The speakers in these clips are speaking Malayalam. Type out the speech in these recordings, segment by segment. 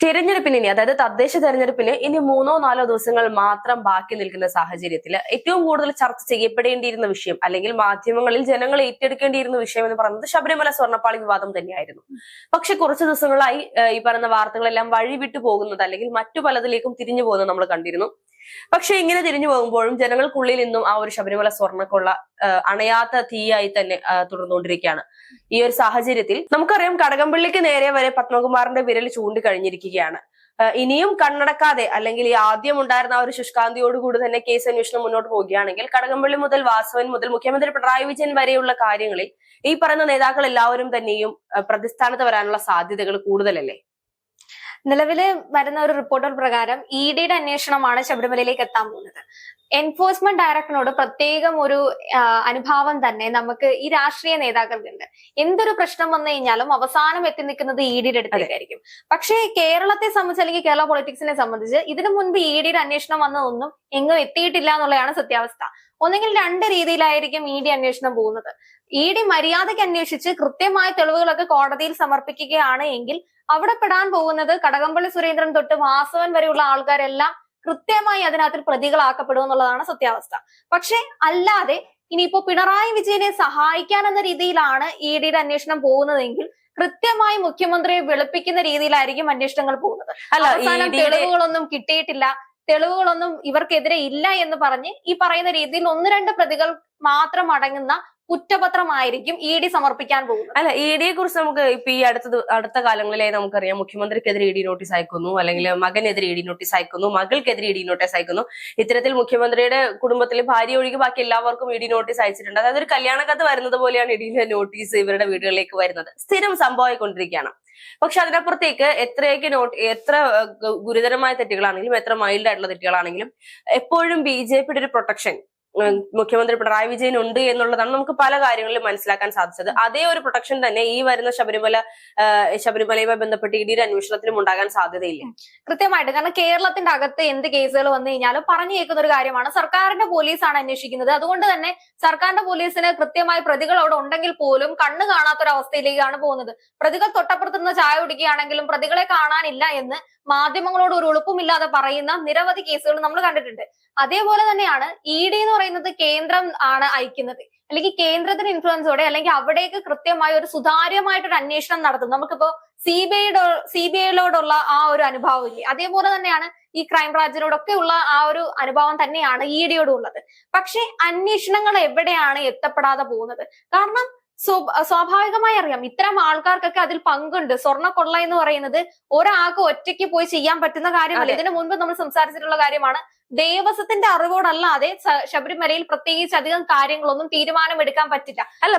തിരഞ്ഞെടുപ്പിന് ഇനി അതായത് തദ്ദേശ തെരഞ്ഞെടുപ്പിന് ഇനി മൂന്നോ നാലോ ദിവസങ്ങൾ മാത്രം ബാക്കി നിൽക്കുന്ന സാഹചര്യത്തിൽ ഏറ്റവും കൂടുതൽ ചർച്ച ചെയ്യപ്പെടേണ്ടിയിരുന്ന വിഷയം അല്ലെങ്കിൽ മാധ്യമങ്ങളിൽ ജനങ്ങൾ ഏറ്റെടുക്കേണ്ടിയിരുന്ന വിഷയം എന്ന് പറയുന്നത് ശബരിമല സ്വർണപ്പാളി വിവാദം തന്നെയായിരുന്നു. പക്ഷെ കുറച്ച് ദിവസങ്ങളായി ഈ പറയുന്ന വാർത്തകളെല്ലാം വഴിവിട്ടു പോകുന്നത് അല്ലെങ്കിൽ മറ്റു പലതിലേക്കും തിരിഞ്ഞു പോകുന്നത് നമ്മൾ കണ്ടിരുന്നു. പക്ഷെ ഇങ്ങനെ തിരിഞ്ഞു പോകുമ്പോഴും ജനങ്ങൾക്കുള്ളിൽ നിന്നും ആ ഒരു ശബരിമല സ്വർണക്കുള്ള അണയാത്ത തീയായി തന്നെ തുടർന്നുകൊണ്ടിരിക്കുകയാണ്. ഈ ഒരു സാഹചര്യത്തിൽ നമുക്കറിയാം കടകംപള്ളിക്ക് നേരെ വരെ പത്മകുമാറിന്റെ വിരൽ ചൂണ്ടിക്കഴിഞ്ഞിരിക്കുകയാണ്. ഇനിയും കണ്ണടക്കാതെ അല്ലെങ്കിൽ ഈ ആദ്യം ഉണ്ടായിരുന്ന ആ ഒരു ശുഷ്കാന്തിയോടുകൂടി തന്നെ കേസ് അന്വേഷണം മുന്നോട്ട് പോവുകയാണെങ്കിൽ കടകംപള്ളി മുതൽ വാസവൻ മുതൽ മുഖ്യമന്ത്രി പിണറായി വിജയൻ വരെയുള്ള കാര്യങ്ങളിൽ ഈ പറയുന്ന നേതാക്കൾ എല്ലാവരും തന്നെയും പ്രതിസ്ഥാനത്ത് വരാനുള്ള സാധ്യതകൾ കൂടുതലല്ലേ? നിലവിൽ വരുന്ന ഒരു റിപ്പോർട്ടുകൾ പ്രകാരം ഇ ഡിയുടെ അന്വേഷണമാണ് ശബരിമലയിലേക്ക് എത്താൻ പോകുന്നത്. എൻഫോഴ്സ്മെന്റ് ഡയറക്ടറിനോട് പ്രത്യേകം ഒരു അനുഭാവം തന്നെ നമുക്ക് ഈ രാഷ്ട്രീയ നേതാക്കൾക്കുണ്ട്. എന്തൊരു പ്രശ്നം വന്നു കഴിഞ്ഞാലും അവസാനം എത്തി നിൽക്കുന്നത് ഇ ഡിയുടെ അടുത്തേക്കായിരിക്കും പക്ഷേ കേരളത്തെ സംബന്ധിച്ച് അല്ലെങ്കിൽ കേരള പൊളിറ്റിക്സിനെ സംബന്ധിച്ച് ഇതിനു മുൻപ് ഇ ഡിയുടെ അന്വേഷണം വന്നതൊന്നും എങ്ങും എത്തിയിട്ടില്ല എന്നുള്ളതാണ് സത്യാവസ്ഥ. ഒന്നെങ്കിൽ രണ്ട് രീതിയിലായിരിക്കും ഇ ഡി അന്വേഷണം പോകുന്നത്. ഇ ഡി മര്യാദയ്ക്ക് അന്വേഷിച്ച് കൃത്യമായ തെളിവുകളൊക്കെ കോടതിയിൽ സമർപ്പിക്കുകയാണ് എങ്കിൽ അവിടെ പെടാൻ പോകുന്നത് കടകംപള്ളി സുരേന്ദ്രൻ തൊട്ട് വാസവൻ വരെയുള്ള ആൾക്കാരെല്ലാം കൃത്യമായി അതിനകത്ത് പ്രതികളാക്കപ്പെടും എന്നുള്ളതാണ് സത്യാവസ്ഥ. പക്ഷെ അല്ലാതെ ഇനിയിപ്പോ പിണറായി വിജയനെ സഹായിക്കാൻ എന്ന രീതിയിലാണ് ഇ ഡിയുടെ അന്വേഷണം പോകുന്നതെങ്കിൽ കൃത്യമായി മുഖ്യമന്ത്രിയെ വെളുപ്പിക്കുന്ന രീതിയിലായിരിക്കും അന്വേഷണങ്ങൾ പോകുന്നത്. അവസാനം തെളിവുകളൊന്നും കിട്ടിയിട്ടില്ല. തെളിവുകളൊന്നും ഇവർക്കെതിരെ ഇല്ല എന്ന് പറഞ്ഞ് ഈ പറയുന്ന രീതിയിൽ ഒന്ന് രണ്ട് പ്രതികൾ മാത്രം അടങ്ങുന്ന കുറ്റപത്രമായിരിക്കും ഇ ഡി സമർപ്പിക്കാൻ പോകുന്നത്. അല്ല ഇ ഡിയെ കുറിച്ച് നമുക്ക് ഇപ്പൊ ഈ അടുത്ത അടുത്ത കാലങ്ങളിലായി നമുക്കറിയാം. മുഖ്യമന്ത്രിക്കെതിരെ ഇ ഡി നോട്ടീസ് അയക്കുന്നു അല്ലെങ്കിൽ മകനെതിരെ ഇ ഡി നോട്ടീസ് അയക്കുന്നു മകൾക്കെതിരെ ഇ ഡി നോട്ടീസ് അയക്കുന്നു. ഇത്തരത്തിൽ മുഖ്യമന്ത്രിയുടെ കുടുംബത്തിലെ ഭാര്യ ഒഴികെ ബാക്കി എല്ലാവർക്കും ഇ ഡി നോട്ടീസ് അയച്ചിട്ടുണ്ട്. അതായത് ഒരു കല്യാണ കത്ത് വരുന്നത് പോലെയാണ് ഇഡിയിലെ നോട്ടീസ് ഇവരുടെ വീടുകളിലേക്ക് വരുന്നത്. സ്ഥിരം സംഭവമായിക്കൊണ്ടിരിക്കുകയാണ് പക്ഷെ അതിനപ്പുറത്തേക്ക് എത്രയൊക്കെ നോട്ട് എത്ര ഗുരുതരമായ തെറ്റുകളാണെങ്കിലും എത്ര മൈൽഡ് ആയിട്ടുള്ള തെറ്റുകളാണെങ്കിലും എപ്പോഴും ബി ജെ പിയുടെ ഒരു പ്രൊട്ടക്ഷൻ മുഖ്യമന്ത്രി പിണറായി വിജയൻ ഉണ്ട് എന്നുള്ളതാണ് നമുക്ക് പല കാര്യങ്ങളിലും മനസ്സിലാക്കാൻ സാധിച്ചത്. അതേ ഒരു പ്രൊട്ടക്ഷൻ തന്നെ ഈ വരുന്ന ശബരിമല ശബരിമലയുമായി ബന്ധപ്പെട്ട് ഇ അന്വേഷണത്തിനും ഉണ്ടാകാൻ സാധ്യതയില്ല. കൃത്യമായിട്ട് കാരണം കേരളത്തിന്റെ അകത്ത് എന്ത് കേസുകൾ വന്നു കഴിഞ്ഞാലും പറഞ്ഞു കേൾക്കുന്ന ഒരു കാര്യമാണ്. സർക്കാരിന്റെ പോലീസാണ് അന്വേഷിക്കുന്നത്. അതുകൊണ്ട് തന്നെ സർക്കാരിന്റെ പോലീസിന് കൃത്യമായി പ്രതികൾ അവിടെ ഉണ്ടെങ്കിൽ പോലും കണ്ണു കാണാത്തൊരവസ്ഥയിലേക്കാണ് പോകുന്നത്. പ്രതികൾ തൊട്ടപ്പുറത്ത് നിന്ന് ചായ കുടിക്കുകയാണെങ്കിലും പ്രതികളെ കാണാനില്ല എന്ന് മാധ്യമങ്ങളോട് ഒരു ഉളുപ്പുമില്ലാതെ പറയുന്ന നിരവധി കേസുകൾ നമ്മൾ കണ്ടിട്ടുണ്ട്. അതേപോലെ തന്നെയാണ് ഇ ഡി എന്ന് പറയുന്നത് കേന്ദ്രം ആണ് അയക്കുന്നത്. അല്ലെങ്കിൽ കേന്ദ്രത്തിന് ഇൻഫ്ലുവൻസോടെ അല്ലെങ്കിൽ അവിടേക്ക് കൃത്യമായ ഒരു സുതാര്യമായിട്ടൊരു അന്വേഷണം നടത്തും നമുക്കിപ്പോ സി ബി ഐയുടെ സി ബി ഐയിലോടുള്ള ആ ഒരു അനുഭാവം ഇല്ലേ? അതേപോലെ തന്നെയാണ് ഈ ക്രൈംബ്രാഞ്ചിനോടൊക്കെ ഉള്ള ആ ഒരു അനുഭാവം തന്നെയാണ് ഇ ഡിയോടും ഉള്ളത് പക്ഷെ അന്വേഷണങ്ങൾ എവിടെയാണ് എത്തപ്പെടാതെ പോകുന്നത്? കാരണം സ്വാഭാവികമായി അറിയാം. ഇത്തരം ആൾക്കാർക്കൊക്കെ അതിൽ പങ്കുണ്ട്. സ്വർണ കൊള്ള എന്ന് പറയുന്നത് ഒരാൾക്ക് ഒറ്റയ്ക്ക് പോയി ചെയ്യാൻ പറ്റുന്ന കാര്യമല്ല. ഇതിനു മുൻപ് നമ്മൾ സംസാരിച്ചിട്ടുള്ള കാര്യമാണ്. ദേവസ്വത്തിന്റെ അറിവോടല്ലാതെ ശബരിമലയിൽ പ്രത്യേകിച്ച് അധികം കാര്യങ്ങളൊന്നും തീരുമാനമെടുക്കാൻ പറ്റില്ല. അല്ല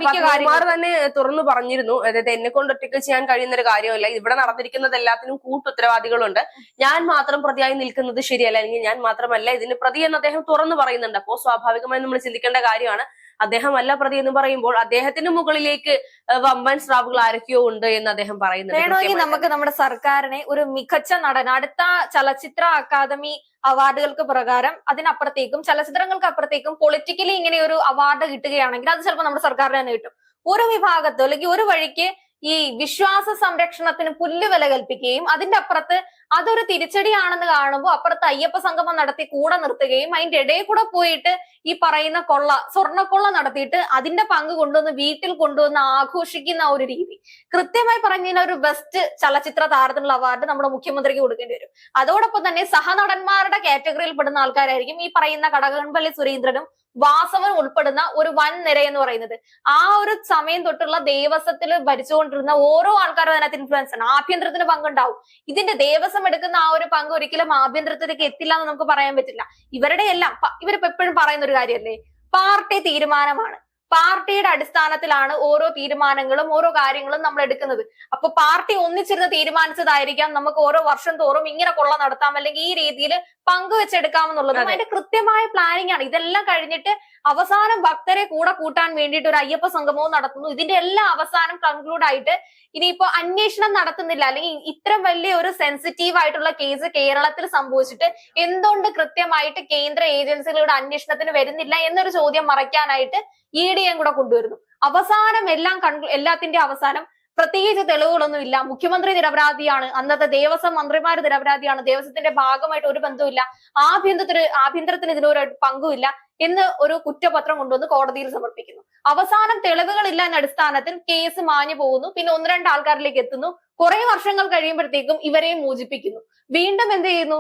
തന്നെ തുറന്നു പറഞ്ഞിരുന്നു. അതായത് എന്നെ കൊണ്ട് ഒറ്റയ്ക്ക് ചെയ്യാൻ കഴിയുന്ന ഒരു കാര്യമല്ല. ഇവിടെ നടന്നിരിക്കുന്നത് എല്ലാത്തിനും കൂട്ടുത്തരവാദികളുണ്ട്. ഞാൻ മാത്രം പ്രതിയായി നിൽക്കുന്നത് ശരിയല്ല. അല്ലെങ്കിൽ ഞാൻ മാത്രമല്ല ഇതിന് പ്രതി എന്ന് അദ്ദേഹം തുറന്നു പറയുന്നുണ്ട്. അപ്പോ സ്വാഭാവികമായി നമ്മൾ ചിന്തിക്കേണ്ട കാര്യമാണ്. അദ്ദേഹം അല്ല പ്രതി എന്ന് പറയുമ്പോൾ അദ്ദേഹത്തിന് മുകളിലേക്ക് വമ്പൻ സ്രാവുകൾ ആരൊക്കെയോ ഉണ്ട് എന്ന് അദ്ദേഹം പറയുന്നത് വേണമെങ്കിൽ. നമുക്ക് നമ്മുടെ സർക്കാരിനെ ഒരു മികച്ച നടൻ അടുത്ത ചലച്ചിത്ര അക്കാദമി അവാർഡുകൾക്ക് പ്രകാരം അതിനപ്പുറത്തേക്കും ചലച്ചിത്രങ്ങൾക്ക് അപ്പുറത്തേക്കും പൊളിറ്റിക്കലി ഇങ്ങനെ ഒരു അവാർഡ് കിട്ടുകയാണെങ്കിൽ അത് ചിലപ്പോൾ നമ്മുടെ സർക്കാരിന് തന്നെ കിട്ടും ഒരു വിഭാഗത്തോ അല്ലെങ്കിൽ ഒരു വഴിക്ക് ഈ വിശ്വാസ സംരക്ഷണത്തിന് പുല്ലുവില കൽപ്പിക്കുകയും അതിന്റെ അപ്പുറത്ത് അതൊരു തിരിച്ചടിയാണെന്ന് കാണുമ്പോൾ അപ്പുറത്ത് അയ്യപ്പ സംഗമം നടത്തി കൂടെ നിർത്തുകയും അതിന്റെ ഇടയിൽ കൂടെ പോയിട്ട് ഈ പറയുന്ന കൊള്ള സ്വർണക്കൊള്ള നടത്തിയിട്ട് അതിന്റെ പങ്ക് കൊണ്ടുവന്ന് വീട്ടിൽ കൊണ്ടുവന്ന് ആഘോഷിക്കുന്ന ഒരു രീതി. കൃത്യമായി പറഞ്ഞു ഒരു ബെസ്റ്റ് ചലച്ചിത്ര താരത്തിനുള്ള അവാർഡ് നമ്മുടെ മുഖ്യമന്ത്രിക്ക് കൊടുക്കേണ്ടി വരും. അതോടൊപ്പം തന്നെ സഹനടന്മാരുടെ കാറ്റഗറിയിൽ പെടുന്ന ആൾക്കാരായിരിക്കും ഈ പറയുന്ന കടകംപള്ളി സുരേന്ദ്രനും വാസവനും ഉൾപ്പെടുന്ന ഒരു വൻ നിര എന്ന് പറയുന്നത്. ആ ഒരു സമയം തൊട്ടുള്ള ദേവസ്വത്തിൽ ഭരിച്ചുകൊണ്ടിരുന്ന ഓരോ ആൾക്കാരും അതിനകത്ത് ഇൻഫ്ലുവൻസ് ആണ്. ആഭ്യന്തരത്തിന് പങ്കുണ്ടാവും. ഇതിന്റെ ദേവസ്വം എടുക്കുന്ന ആ ഒരു പങ്ക് ഒരിക്കലും ആഭ്യന്തരത്തിലേക്ക് എത്തില്ല എന്ന് നമുക്ക് പറയാൻ പറ്റില്ല. ഇവരുടെ എല്ലാം ഇവരിപ്പോ എപ്പോഴും പറയുന്ന ഒരു കാര്യമല്ലേ പാർട്ടി തീരുമാനമാണ്. പാർട്ടിയുടെ അടിസ്ഥാനത്തിലാണ് ഓരോ തീരുമാനങ്ങളും ഓരോ കാര്യങ്ങളും നമ്മൾ എടുക്കുന്നത്. അപ്പൊ പാർട്ടി ഒന്നിച്ചിരുന്ന് തീരുമാനിച്ചതായിരിക്കാം നമുക്ക് ഓരോ വർഷം തോറും ഇങ്ങനെ കൊള്ള നടത്താം അല്ലെങ്കിൽ ഈ രീതിയിൽ പങ്കുവെച്ചെടുക്കാമെന്നുള്ളത് അതെ. അതിന്റെ കൃത്യമായ പ്ലാനിങ് ആണ്. ഇതെല്ലാം കഴിഞ്ഞിട്ട് അവസാനം ഭക്തരെ കൂടെ കൂട്ടാൻ വേണ്ടിയിട്ട് ഒരു അയ്യപ്പ സംഗമവും നടത്തുന്നു. ഇതിന്റെ എല്ലാം അവസാനം കൺക്ലൂഡ് ആയിട്ട് ഇനിയിപ്പോ അന്വേഷണം നടത്തുന്നില്ല. അല്ലെങ്കിൽ ഇത്ര വലിയ ഒരു സെൻസിറ്റീവ് ആയിട്ടുള്ള കേസ് കേരളത്തിൽ സംഭവിച്ചിട്ട് എന്തുകൊണ്ട് കൃത്യമായിട്ട് കേന്ദ്ര ഏജൻസികളുടെ അന്വേഷണത്തിന് വരുന്നില്ല എന്നൊരു ചോദ്യം മറയ്ക്കാനായിട്ട് ഇ ഡിയും കൂടെ കൊണ്ടുവരുന്നു. അവസാനം എല്ലാം കൺക്ലൂ എല്ലാത്തിന്റെ അവസാനം പ്രത്യേകിച്ച് തെളിവുകളൊന്നും ഇല്ല. മുഖ്യമന്ത്രി നിരപരാധിയാണ്. അന്നത്തെ ദേവസ്വം മന്ത്രിമാർ നിരപരാധിയാണ്. ദേവസ്വത്തിന്റെ ഭാഗമായിട്ട് ഒരു ബന്ധവുമില്ല. ആഭ്യന്തരത്തിന് ആഭ്യന്തരത്തിന് ഇതിനൊരു പങ്കുമില്ല. എന്ന് ഒരു കുറ്റപത്രം കൊണ്ടുവന്ന് കോടതിയിൽ സമർപ്പിക്കുന്നു. അവസാനം തെളിവുകളില്ല എന്ന അടിസ്ഥാനത്തിൽ കേസ് മാഞ്ഞു പോകുന്നു. പിന്നെ ഒന്ന് രണ്ട് ആൾക്കാരിലേക്ക് എത്തുന്നു. കുറെ വർഷങ്ങൾ കഴിയുമ്പോഴത്തേക്കും ഇവരെയും മോചിപ്പിക്കുന്നു. വീണ്ടും എന്ത് ചെയ്യുന്നു?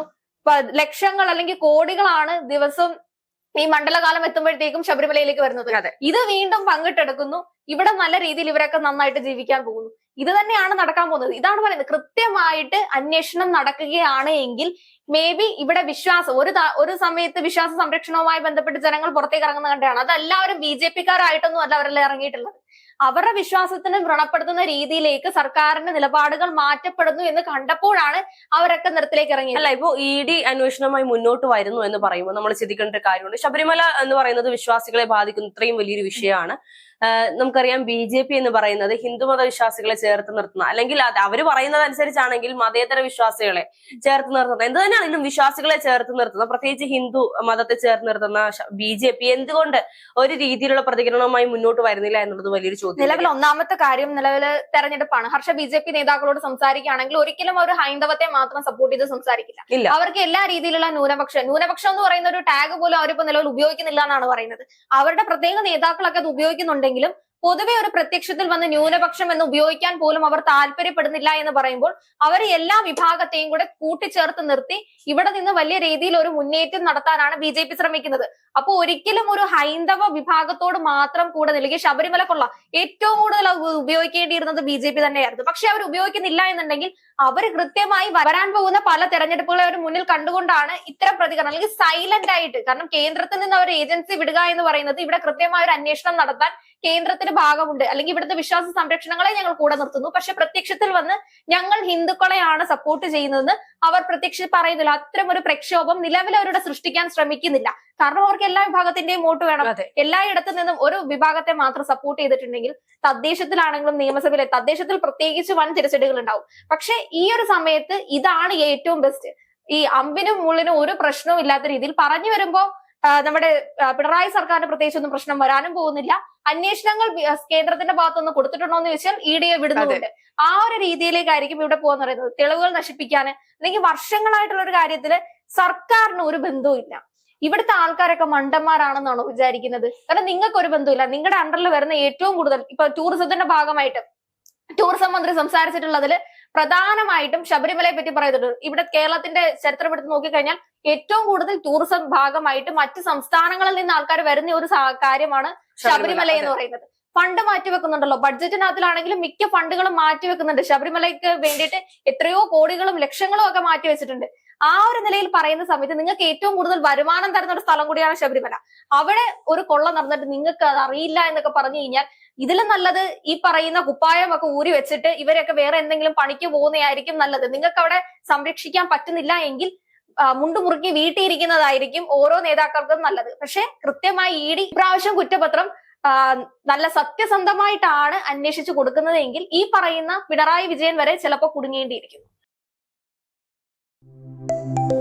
ലക്ഷങ്ങൾ അല്ലെങ്കിൽ കോടികളാണ് ദിവസം ഈ മണ്ഡലകാലം എത്തുമ്പോഴത്തേക്കും ശബരിമലയിലേക്ക് വരുന്നത്. ഇത് വീണ്ടും പങ്കിട്ടെടുക്കുന്നു. ഇവിടെ നല്ല രീതിയിൽ ഇവരൊക്കെ നന്നായിട്ട് ജീവിക്കാൻ പോകുന്നു. ഇത് തന്നെയാണ് നടക്കാൻ പോകുന്നത്. ഇതാണ് പറയുന്നത്. കൃത്യമായിട്ട് അന്വേഷണം നടക്കുകയാണ് എങ്കിൽ മേ ബി ഇവിടെ വിശ്വാസം ഒരു ഒരു സമയത്ത് വിശ്വാസ സംരക്ഷണവുമായി ബന്ധപ്പെട്ട് ജനങ്ങൾ പുറത്തേക്ക് ഇറങ്ങുന്ന കണ്ടാണ്. അത് എല്ലാവരും ബി ജെ പിക്കാരായിട്ടൊന്നും അല്ല അവരെല്ലാം ഇറങ്ങിയിട്ടുള്ളത്. അവരുടെ വിശ്വാസത്തിന് വ്രണപ്പെടുത്തുന്ന രീതിയിലേക്ക് സർക്കാരിന്റെ നിലപാടുകൾ മാറ്റപ്പെടുന്നു എന്ന് കണ്ടപ്പോഴാണ് അവരൊക്കെ നിരത്തിലേക്ക് ഇറങ്ങിയത്. അല്ല ഇപ്പോ ഇ ഡി അന്വേഷണവുമായി മുന്നോട്ട് വരുന്നു എന്ന് പറയുമ്പോൾ നമ്മൾ ചിന്തിക്കേണ്ട ഒരു കാര്യമുണ്ട്. ശബരിമല എന്ന് പറയുന്നത് വിശ്വാസികളെ ബാധിക്കുന്ന. ഇത്രയും വലിയൊരു വിഷയമാണ്. നമുക്കറിയാം ബി ജെ പി എന്ന് പറയുന്നത് ഹിന്ദുമത വിശ്വാസികളെ ചേർത്ത് നിർത്തുന്ന അല്ലെങ്കിൽ അവർ പറയുന്നത് അനുസരിച്ചാണെങ്കിൽ മതേതര വിശ്വാസികളെ ചേർത്ത് നിർത്തുന്ന എന്ത് തന്നെയാണെങ്കിലും വിശ്വാസികളെ ചേർത്ത് നിർത്തുന്ന പ്രത്യേകിച്ച് ഹിന്ദു മതത്തെ ചേർത്ത് നിർത്തുന്ന ബി ജെ പി എന്തുകൊണ്ട് ഒരു രീതിയിലുള്ള പ്രതികരണവുമായി മുന്നോട്ട് വരുന്നില്ല എന്നുള്ളത് വലിയൊരു ചോദ്യം നിലവിൽ ഒന്നാമത്തെ കാര്യം നിലവിൽ തെരഞ്ഞെടുപ്പാണ്. ഹർഷ ബി ജെ പി നേതാക്കളോട് സംസാരിക്കുകയാണെങ്കിൽ ഒരിക്കലും അവർ ഹൈന്ദവത്തെ മാത്രം സപ്പോർട്ട് ചെയ്ത് സംസാരിക്കില്ല. അവർക്ക് എല്ലാ രീതിയിലുള്ള ന്യൂനപക്ഷം ന്യൂനപക്ഷം എന്ന് പറയുന്ന ഒരു ടാഗ് പോലും അവരിപ്പോ നിലവിൽ ഉപയോഗിക്കുന്നില്ല എന്നാണ് പറയുന്നത്. അവരുടെ പ്രത്യേക നേതാക്കളൊക്കെ അത് ഉപയോഗിക്കുന്നുണ്ടെങ്കിലും പൊതുവെ ഒരു പ്രത്യക്ഷത്തിൽ വന്ന് ന്യൂനപക്ഷം എന്ന് ഉപയോഗിക്കാൻ പോലും അവർ താല്പര്യപ്പെടുന്നില്ല എന്ന് പറയുമ്പോൾ അവർ എല്ലാ വിഭാഗത്തെയും കൂടെ കൂട്ടിച്ചേർത്ത് നിർത്തി ഇവിടെ നിന്ന് വലിയ രീതിയിൽ ഒരു മുന്നേറ്റം നടത്താനാണ് ബി ജെ പി ശ്രമിക്കുന്നത്. അപ്പൊ ഒരിക്കലും ഒരു ഹൈന്ദവ വിഭാഗത്തോട് മാത്രം കൂടെ നിൽക്കി ശബരിമല കൊള്ള ഏറ്റവും കൂടുതൽ ഉപയോഗിക്കേണ്ടിയിരുന്നത് ബി ജെ പി തന്നെയായിരുന്നു. പക്ഷെ അവർ ഉപയോഗിക്കുന്നില്ല എന്നുണ്ടെങ്കിൽ അവർ കൃത്യമായി വരാൻ പോകുന്ന പല തെരഞ്ഞെടുപ്പുകളെ അവർ മുന്നിൽ കണ്ടുകൊണ്ടാണ് ഇത്തരം പ്രതികരണം. അല്ലെങ്കിൽ സൈലന്റ് ആയിട്ട് കാരണം കേന്ദ്രത്തിൽ നിന്ന് അവർ ഏജൻസി വിടുക എന്ന് പറയുന്നത് ഇവിടെ കൃത്യമായ ഒരു അന്വേഷണം നടത്താൻ കേന്ദ്രത്തിന്റെ ഭാഗമുണ്ട്. അല്ലെങ്കിൽ ഇവിടുത്തെ വിശ്വാസ സംരക്ഷണങ്ങളെ ഞങ്ങൾ കൂടെ നിർത്തുന്നു. പക്ഷെ പ്രത്യക്ഷത്തിൽ വന്ന് ഞങ്ങൾ ഹിന്ദുക്കളെയാണ് സപ്പോർട്ട് ചെയ്യുന്നതെന്ന് അവർ പ്രത്യക്ഷ പറയുന്നില്ല. അത്തരം ഒരു പ്രക്ഷോഭം നിലവിൽ അവരുടെ സൃഷ്ടിക്കാൻ ശ്രമിക്കുന്നില്ല. കാരണം അവർക്ക് എല്ലാ വിഭാഗത്തിന്റെയും വോട്ട് വേണം. എല്ലായിടത്തു നിന്നും ഒരു വിഭാഗത്തെ മാത്രം സപ്പോർട്ട് ചെയ്തിട്ടുണ്ടെങ്കിൽ തദ്ദേശത്തിലാണെങ്കിലും നിയമസഭയിലെ തദ്ദേശത്തിൽ പ്രത്യേകിച്ച് വൻ തിരിച്ചടികൾ ഉണ്ടാവും. പക്ഷെ ഈ ഒരു സമയത്ത് ഇതാണ് ഏറ്റവും ബെസ്റ്റ് ഈ അമ്പിനും മുള്ളിനും ഒരു പ്രശ്നവും ഇല്ലാത്ത രീതിയിൽ പറഞ്ഞു വരുമ്പോ നമ്മുടെ പിണറായി സർക്കാരിന് പ്രത്യേകിച്ച് ഒന്നും പ്രശ്നം വരാനും പോകുന്നില്ല. അന്വേഷണങ്ങൾ കേന്ദ്രത്തിന്റെ ഭാഗത്തുനിന്ന് കൊടുത്തിട്ടുണ്ടോ എന്ന് ചോദിച്ചാൽ ഇ ഡി എ വിടുന്നുണ്ട് ആ ഒരു രീതിയിലേക്കായിരിക്കും ഇവിടെ പോകാന്ന് പറയുന്നത്. തെളിവുകൾ നശിപ്പിക്കാന് അല്ലെങ്കിൽ വർഷങ്ങളായിട്ടുള്ള ഒരു കാര്യത്തിൽ സർക്കാരിന് ഒരു ബന്ധവും ഇല്ല ഇവിടുത്തെ ആൾക്കാരൊക്കെ മണ്ടന്മാരാണെന്നാണോ വിചാരിക്കുന്നത്? കാരണം നിങ്ങൾക്ക് ഒരു ബന്ധമില്ല നിങ്ങളുടെ അണ്ടറിൽ വരുന്ന ഏറ്റവും കൂടുതൽ ഇപ്പൊ ടൂറിസത്തിന്റെ ഭാഗമായിട്ട് ടൂറിസം മന്ത്രി സംസാരിച്ചിട്ടുള്ളതിൽ പ്രധാനമായിട്ടും ശബരിമലയെ പറ്റി പറയുന്നുണ്ട്. ഇവിടെ കേരളത്തിന്റെ ചരിത്രം എടുത്ത് നോക്കിക്കഴിഞ്ഞാൽ ഏറ്റവും കൂടുതൽ ടൂറിസം ഭാഗമായിട്ട് മറ്റ് സംസ്ഥാനങ്ങളിൽ നിന്ന് ആൾക്കാർ വരുന്ന ഒരു കാര്യമാണ് ശബരിമല. എന്ന് പറയുന്നത്. ഫണ്ട് മാറ്റിവെക്കുന്നുണ്ടല്ലോ. ബഡ്ജറ്റിനകത്തിലാണെങ്കിലും മിക്ക ഫണ്ടുകളും മാറ്റിവെക്കുന്നുണ്ട്. ശബരിമലയ്ക്ക് വേണ്ടിയിട്ട് എത്രയോ കോടികളും ലക്ഷങ്ങളും ഒക്കെ മാറ്റിവെച്ചിട്ടുണ്ട്. ആ ഒരു നിലയിൽ പറയുന്ന സമയത്ത് നിങ്ങൾക്ക് ഏറ്റവും കൂടുതൽ വരുമാനം തരുന്ന ഒരു സ്ഥലം കൂടിയാണ് ശബരിമല. അവിടെ ഒരു കൊള്ള നടന്നിട്ട് നിങ്ങൾക്ക് അത് അറിയില്ല എന്നൊക്കെ പറഞ്ഞു കഴിഞ്ഞാൽ ഇതിലും നല്ലത് ഈ പറയുന്ന കുപ്പായം ഒക്കെ ഊരി വെച്ചിട്ട് ഇവരൊക്കെ വേറെ എന്തെങ്കിലും പണിക്ക് പോകുന്നതായിരിക്കും നല്ലത്. നിങ്ങൾക്ക് അവിടെ സംരക്ഷിക്കാൻ പറ്റുന്നില്ല എങ്കിൽ മുണ്ടുമുറുക്കി മുണ്ടു മുറുക്കി വീട്ടിയിരിക്കുന്നതായിരിക്കും ഓരോ നേതാക്കൾക്കും നല്ലത്. പക്ഷെ കൃത്യമായി ഇ ഡി ഇപ്രാവശ്യം കുറ്റപത്രം നല്ല സത്യസന്ധമായിട്ടാണ് അന്വേഷിച്ചു കൊടുക്കുന്നതെങ്കിൽ ഈ പറയുന്ന പിണറായി വിജയൻ വരെ ചിലപ്പോൾ കുടുങ്ങേണ്ടിയിരിക്കുന്നു. Thank you.